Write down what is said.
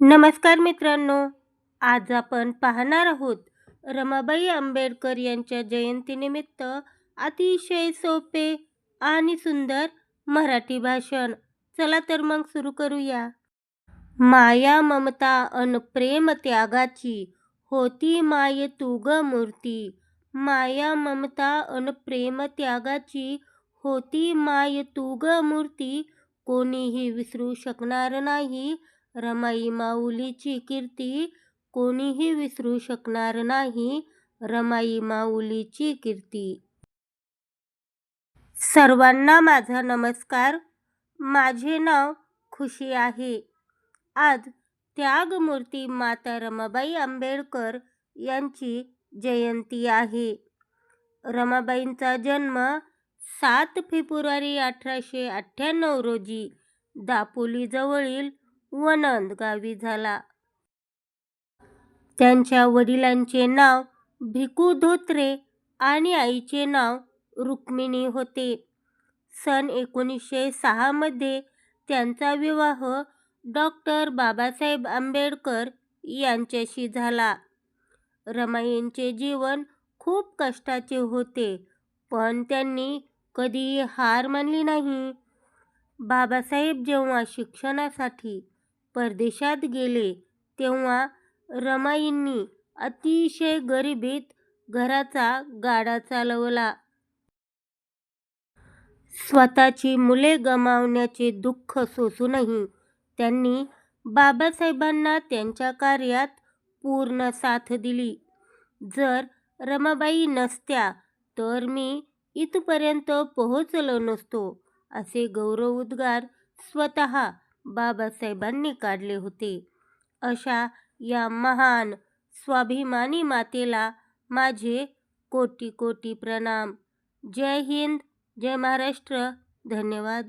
नमस्कार मित्रांनो आज आपण पाहणार आहोत रमाबाई आंबेडकर यांच्या जयंतीनिमित्त अतिशय सोपे आणि सुंदर मराठी भाषण. चला तर मग सुरू करूया. माया ममता अन प्रेम त्यागाची होती माय तुग मूर्ती. माया ममता अन प्रेम त्यागाची होती माय तुग मूर्ती. कोणीही विसरू शकणार नाही रमाई माऊलीची कीर्ती कोणीही विसरू शकणार नाही. रमाई माऊलीची कीर्ती. सर्वांना माझा नमस्कार. माझे नाव खुशी आहे. आज त्यागमूर्ती माता रमाबाई आंबेडकर यांची जयंती आहे. रमाबाईंचा जन्म सात फेब्रुवारी अठराशे अठ्ठ्याण्णव रोजी दापोलीजवळील व गावी झाला. त्यांच्या वडिलांचे नाव भिकू धोत्रे आणि आईचे नाव रुक्मिणी होते. सन एकोणीसशे सहामध्ये त्यांचा विवाह डॉक्टर बाबासाहेब आंबेडकर यांच्याशी झाला. रमाईंचे जीवन खूप कष्टाचे होते पण त्यांनी कधी हार मानली नाही. बाबासाहेब जेव्हा शिक्षणासाठी परदेशात गेले तेव्हा रमाईंनी अतिशय गरिबीत घराचा गाडा चालवला. स्वतःची मुले गमावण्याचे दुःख सोसूनही त्यांनी बाबासाहेबांना त्यांच्या कार्यात पूर्ण साथ दिली. जर रमाबाई नसत्या तर मी इथपर्यंत पोहोचलो नसतो असे गौरवोद्गार स्वतः बाबासाहेबांनी काढले होते. अशा या महान स्वाभिमानी मातेला माझे कोटी कोटी प्रणाम. जय हिंद जय महाराष्ट्र. धन्यवाद.